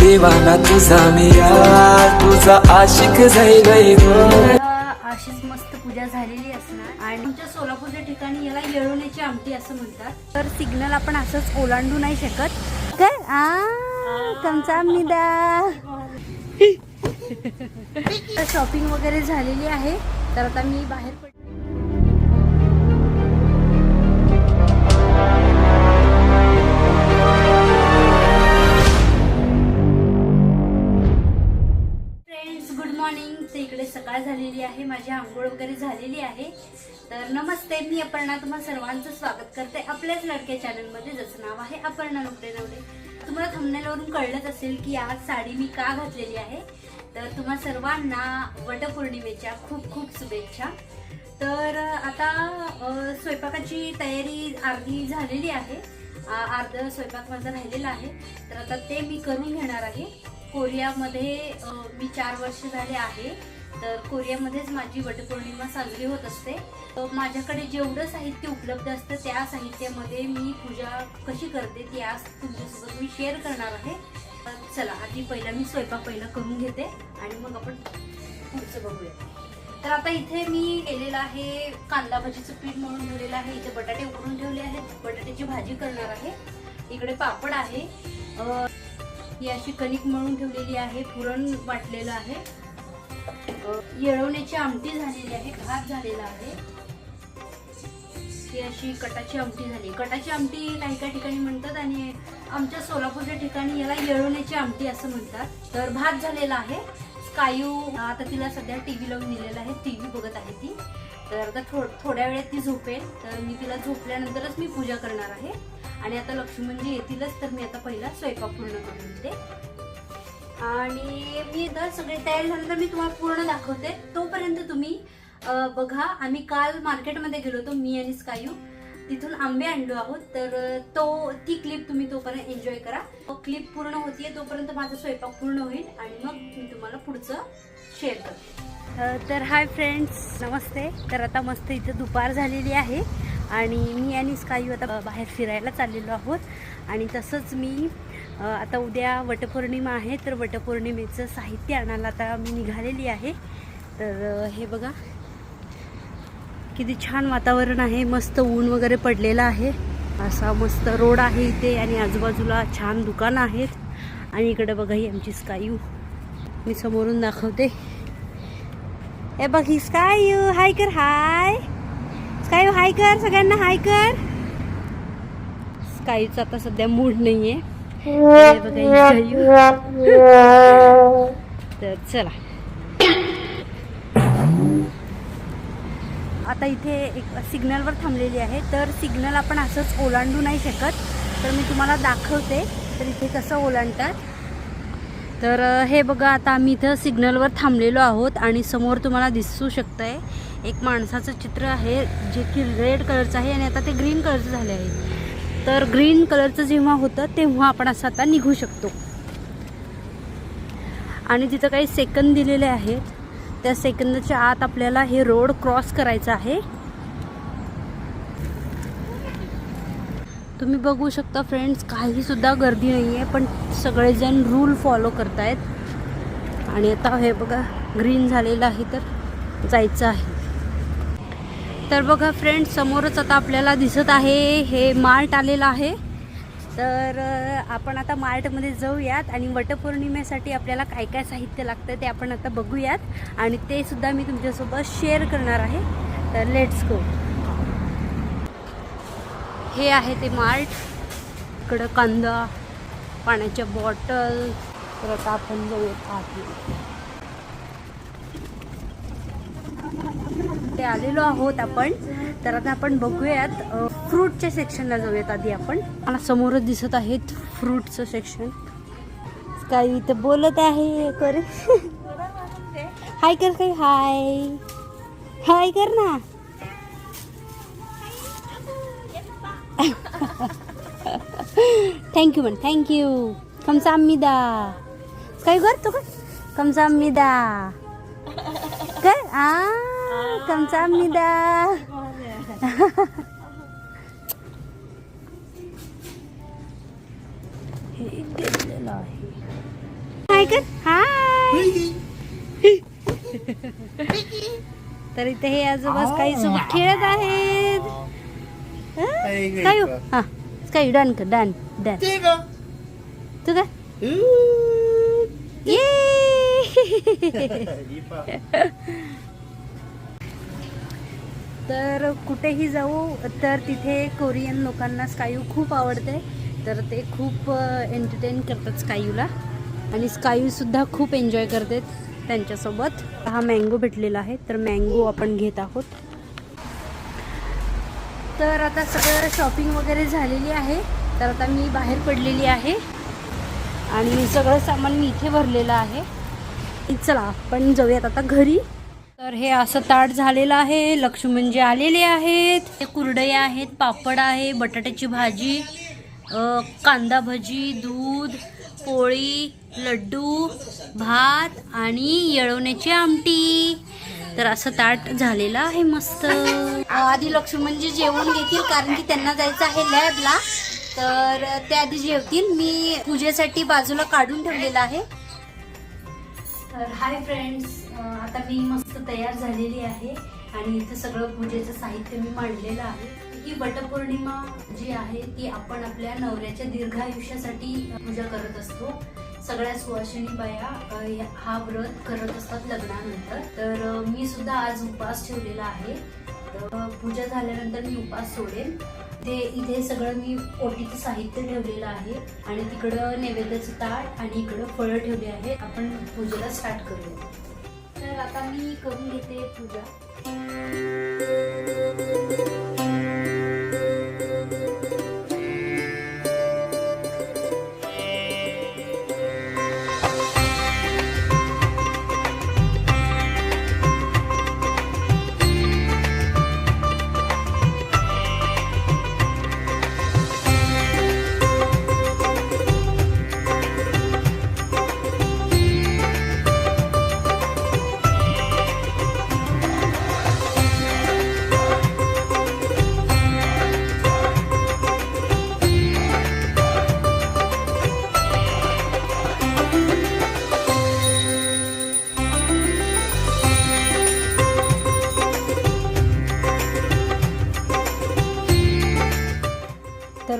देवाना तुझा मी यार तुझा आशिक जाईल गो. अशीच मस्त पूजा झालेली असणार. आणि आमच्या सोलापूरच्या ठिकाणी याला येळवण्याची आमटी असं म्हणतात. तर सिग्नल आपण असंच ओलांडू नाही शकत. काय आ कमचा मिदा शॉपिंग वगैरे झालेली आहे. तर आता मी बाहेर पड मॉर्निंग तर इकडे सकाळ झालेली आहे. माझी आंघोळ वगैरे झालेली आहे. तर नमस्ते मी अपर्णा. तुम्हा सर्वांचं स्वागत करते आपल्याच लडक्या चॅनलमध्ये. जसं नाव आहे अपर्णा नवडे नवडे तुम्हाला थंबनेलवरून कळलंच असेल की आज साडी मी का घातलेली आहे. तर तुम्हा सर्वांना वटपौर्णिमेच्या खूप खूप शुभेच्छा. तर आता स्वयंपाकाची तयारी अर्धी झालेली आहे. अर्ध स्वयंपाक माझा राहिलेला आहे. तर आता ते मी करून घेणार आहे. कोरियामध्ये मी चार वर्ष झाले आहे. तर कोरियामध्येच माझी वटपौर्णिमा साजरी होत असते. तर माझ्याकडे जेवढं साहित्य उपलब्ध असतं त्या साहित्यामध्ये मी पूजा कशी करते ती आज तुमच्यासोबत मी शेअर करणार आहे. चला आधी पहिला मी स्वयंपाक पहिला करून घेते आणि मग आपण पुढचं बघूया. तर आता इथे मी केलेलं आहे कांदा भाजीचं पीठ म्हणून ठेवलेलं आहे. इथे बटाटे उकडून ठेवले आहेत. बटाट्याची भाजी करणार आहे. इकडे पापड आहे. ही अशी कणिक मळून ठेवलेली आहे पुरण वाटलेलं आहे. येळवण्याची आमटी झालेली आहे भात झालेला आहे. ही अशी कटाची आमटी झाली. कटाची आमटी काही काही ठिकाणी म्हणतात आणि आमच्या सोलापूरच्या ठिकाणी याला येळवण्याची आमटी असं म्हणतात. तर भात झालेला आहे. स्कायू आता तिला सध्या टीव्ही लावून दिलेला आहे. टी व्ही बघत आहे ती. तर आता थो थोड्या वेळात ती झोपेल. तर मी तिला झोपल्यानंतरच मी पूजा करणार आहे. आणि आता लक्ष्मणजी येतीलच तर मी आता पहिला स्वयंपाक पूर्ण करून देते आणि मी जर सगळे तयार झाल्यानंतर मी तुम्हाला पूर्ण दाखवते. तोपर्यंत तुम्ही बघा आम्ही काल मार्केटमध्ये गेलो होतो मी आणि स्कायू. तिथून आंबे आणलो आहोत तर तो ती क्लिप तुम्ही तोपर्यंत एन्जॉय करा. क्लिप पूर्ण होतीये तोपर्यंत माझा स्वयंपाक पूर्ण होईल आणि मग मी तुम्हाला पुढचं शेअर करते. तर हाय फ्रेंड्स नमस्ते. तर आता मस्त इथं दुपार झालेली आहे. आणि मी आणि स्कायू आता बाहेर फिरायला चाललेलो आहोत. आणि तसंच मी आता उद्या वटपौर्णिमा आहे तर वटपौर्णिमेचं साहित्य आणायला आता मी निघालेली आहे. तर हे बघा. किती छान वातावरण आहे मस्त ऊन वगैरे पडलेलं आहे. असा मस्त रोड आहे इथे आणि आजूबाजूला छान दुकानं आहेत. आणि इकडे बघा ही आमची स्कायू मी समोरून दाखवते. हे बघ ही स्कायू हाय कर हाय. स्कायू हाय कर सगळ्यांना हाय कर. स्कायूचा आता सध्या मूड नाहीये. तर चला. आता इथे एक सिग्नलवर थांबलेली आहे. तर सिग्नल आपण असंच ओलांडू नाही शकत. तर मी तुम्हाला दाखवते. तर इथे कसं ओलांडतात. तर हे बघा आता आम्ही इथं सिग्नलवर थांबलेलो आहोत आणि समोर तुम्हाला दिसू शकतंय. एक माणसाचं चित्र आहे जे की रेड कलरचं आहे आणि आता ते ग्रीन कलरचं झाले आहे. तर ग्रीन कलरचं जेव्हा होतं तेव्हा आपण असं आता निघू शकतो. आणि तिथं काही सेकंद दिलेले आहेत. त्या सेकंदाच्या आत आपल्याला हे रोड क्रॉस करायचं आहे. तुम्ही बघू शकता फ्रेंड्स काहीसुद्धा गर्दी नाही आहे पण सगळेजण रूल फॉलो करतायत. आणि आता हे बघा ग्रीन झालेलं आहे तर जायचं आहे. तर बघा फ्रेंड्स समोरच आता आपल्याला दिसत आहे हे मार्ट आलेलं आहे. तर आपण आता मार्टमध्ये जाऊयात आणि वटपौर्णिमेसाठी आपल्याला काय काय साहित्य लागतं ते आपण आता बघूयात. आणि ते सुद्धा मी तुमच्यासोबत शेअर करणार आहे. तर लेट्स गो हे आहे ते मार्ट. इकडं कांदा पाण्याच्या बॉटल तर आता आपण जाऊयात आतमध्ये. मार्केटमध्ये आलेलो आहोत आपण. तर आता आपण बघूयात फ्रूटच्या सेक्शनला जाऊयात आधी आपण. मला समोरच दिसत आहेत फ्रूटचं सेक्शन काही इथं बोलत आहे कर हाय कर काही हाय हाय कर ना. थँक्यू म्हण थँक्यू कमसा अम्मीदा काही करतो का कमसा अम्मीदा कर आ 감사합니다 हे घेतलेलं आहे हाय कर हाय तर इथे हे आजोबा काही सोबत खेळत आहेत स्कायू हा स्कायू डन कर डन डन तू का ये तर कुठेही जाऊ तर तिथे कोरियन लोकांना स्कायू खूप आवडते. तर ते खूप एंटरटेन करतात स्कायूला आणि स्कायूसुद्धा खूप एन्जॉय करते त्यांच्यासोबत. हा मँगो भेटलेला आहे तर मँगो आपण घेत आहोत. तर आता सगळं शॉपिंग वगैरे झालेली आहे. तर आता मी बाहेर पडलेली आहे. आणि सगळं सामान मी इथे भरलेलं आहे. चला आपण जाऊयात आता घरी. तर हे असं ताट झालेलं आहे. लक्ष्मणजी म्हणजे आलेले आहेत. हे कुरडई आहेत पापड आहे बटाट्याची भाजी कांदा भजी दूध पोळी लड्डू भात आणि येळवण्याची आमटी. तर असं ताट झालेलं आहे मस्त. आधी लक्ष्मणजी म्हणजे जेवण घेतील कारण की त्यांना जायचं आहे लॅबला. तर त्या आधी जेवतील. मी पूजेसाठी बाजूला काढून ठेवलेलं आहे. तर हाय फ्रेंड्स आता मी मस्त तयार झालेली आहे आणि इथं सगळं पूजेचं साहित्य मी मांडलेलं आहे. ही वटपौर्णिमा जी आहे ती आपण आपल्या नवऱ्याच्या दीर्घायुष्यासाठी पूजा करत असतो. सगळ्या सुवासिनी बाया हा व्रत करत असतात लग्नानंतर. तर मी सुद्धा आज उपास ठेवलेला आहे. तर पूजा झाल्यानंतर मी उपास सोडेन. ते इथे सगळं मी ओटीचं साहित्य ठेवलेलं आहे आणि तिकडं नैवेद्याचं ताट आणि इकडं फळं ठेवली आहे. आपण पूजेला स्टार्ट करूया. आता मी करून घेते पूजा.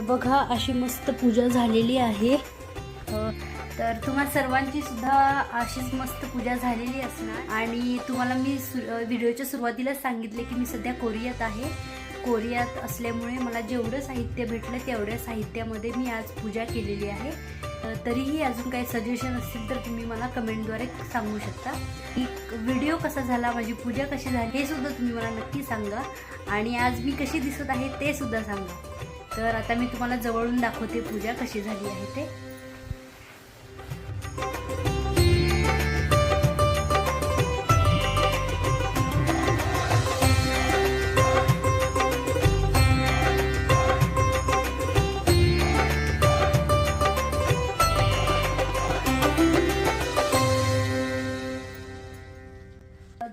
तर बघा अशी मस्त पूजा झालेली आहे. तर तुम्हा सर्वांची सुद्धा अशीच मस्त पूजा झालेली असणार. आणि तुम्हाला मी सु व्हिडिओच्या सुरुवातीलाच सांगितले की मी सध्या कोरियात आहे. कोरियात असल्यामुळे मला जेवढं साहित्य भेटलं तेवढ्या साहित्यामध्ये मी आज पूजा केलेली आहे. तरीही अजून काही सजेशन असतील तर तुम्ही मला कमेंटद्वारे सांगू शकता. की व्हिडिओ कसा झाला माझी पूजा कशी झाली हे सुद्धा तुम्ही मला नक्की सांगा. आणि आज मी कशी दिसत आहे ते सुद्धा सांगा. तर आता मी तुम्हाला जवळून दाखवते पूजा कशी झाली आहे ते.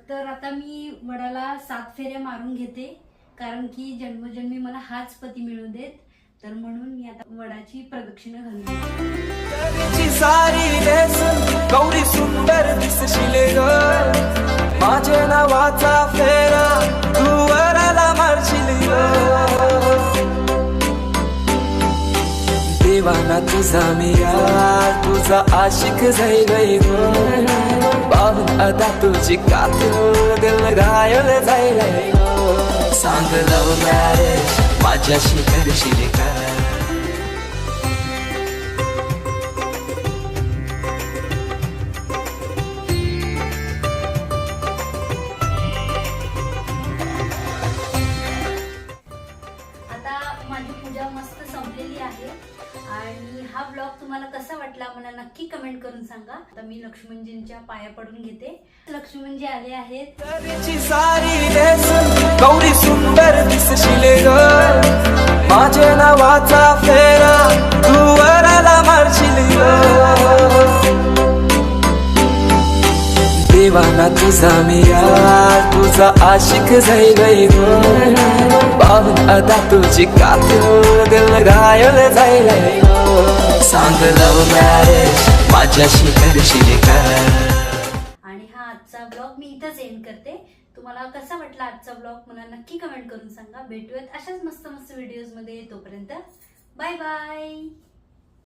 तर आता मी वडाला सात फेऱ्या मारून घेते. कारण की जन्मजन्मी मला हाच पती मिळू देत. तर म्हणून मी आता वडाची प्रदक्षिणा घालू सारी गौरी सुंदर दिसशिले ग. माझ्या नावाचा फेरा तू वराला मारशील देवाना तुझा मी यार तुझा आशिक जाईल ग. पाहून आता तुझी कातून दिल घायल जाईल सांग लव मॅरेज माझ्याशी करशील आता माझी पूजा मस्त संपलेली आहे. आणि हा ब्लॉग तुम्हाला कसा वाटला मला नक्की कमेंट करून सांगा. आता मी लक्ष्मणजींच्या पाया पडून घेते. लक्ष्मणजी आले आहेत. सारी गौरी सुंदर दिसशिले ग. माझ्या नावाचा फेरा तू वराला मारशील ग. देवाना तुझा मिया तुझा आशिक जाईल ग. पाहून आता तुझी कातून दिल घायल जाईल सांग लव मॅरेज माझ्याशी करशील का? आणि हा आजचा ब्लॉग मी इथंच एंड करते. तुम्हाला कसा वाटला आजचा ब्लॉग मला नक्की कमेंट करून सांगा. भेटूयात अशाच मस्त मस्त व्हिडिओजमध्ये. तोपर्यंत बाय बाय